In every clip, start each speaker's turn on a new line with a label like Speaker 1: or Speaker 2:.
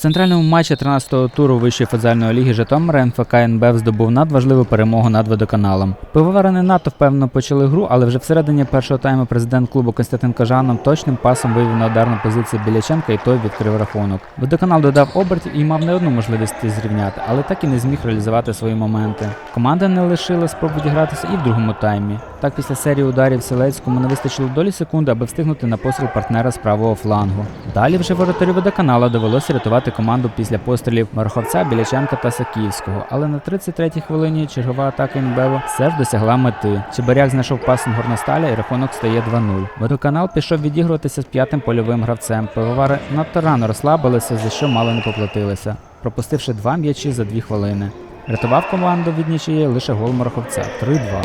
Speaker 1: центральному матчі 13-го туру вищої футзальної ліги Житомира НФК НБ здобув надважливу перемогу над водоканалом. Пивовари не надто впевнено почали гру, але вже всередині першого тайму президент клубу Константин Кажанов точним пасом вивів на ударну позицію Біляченка і той відкрив рахунок. Водоканал додав обертів і мав не одну можливість зрівняти, але так і не зміг реалізувати свої моменти. Команда не лишила спроб відігратися і в другому таймі. Так, після серії ударів Селецькому не вистачило долі секунди, аби встигнути на постріл партнера з правого флангу. Далі вже воротарю водоканала довелося рятувати команду після пострілів Марховця, Біляченка та Саківського. Але на 33-й хвилині чергова атака Інбево все ж досягла мети. Чебаряк знайшов пасом Горносталя і рахунок стає 2-0. Водоканал пішов відігруватися з п'ятим польовим гравцем. Пивовари надто рано розслабилися, за що мало не поплатилися, пропустивши два м'ячі за дві хвилини. Рятував команду від нічиєї лише гол Марховця 3-2.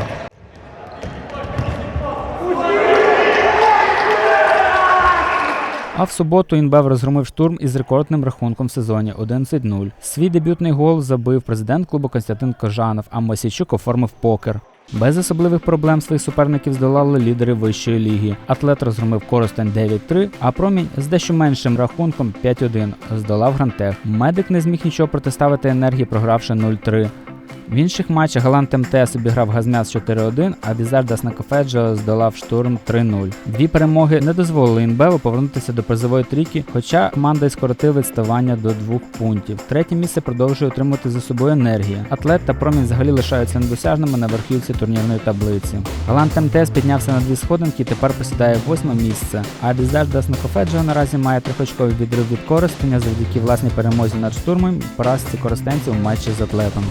Speaker 1: А в суботу Інбев розгромив штурм із рекордним рахунком в сезоні 11-0. Свій дебютний гол забив президент клубу Константин Кожанов, а Мосійчук оформив покер. Без особливих проблем своїх суперників здолали лідери вищої ліги. Атлет розгромив Коростень 9-3, а промінь з дещо меншим рахунком 5-1 здолав Грантех. Медик не зміг нічого протиставити енергії, програвши 0-3. В інших матчах Галант МТС обіграв Газмяс 4-1, а Візарда Снакофеджо здолав штурм 3-0. Дві перемоги не дозволили Інбеву повернутися до призової трійки, хоча команда й скоротила відставання до двох пунктів. Третє місце продовжує отримувати за собою енергія. Атлет та промінь взагалі лишаються недосяжними на верхівці турнірної таблиці. Галант МТС піднявся на дві сходинки і тепер посідає восьме місце. А Візарда Снакофеджо наразі має трьохочковий відрив від користення завдяки власній перемозі над штурмом і поразці користенців у матчі з атлетом.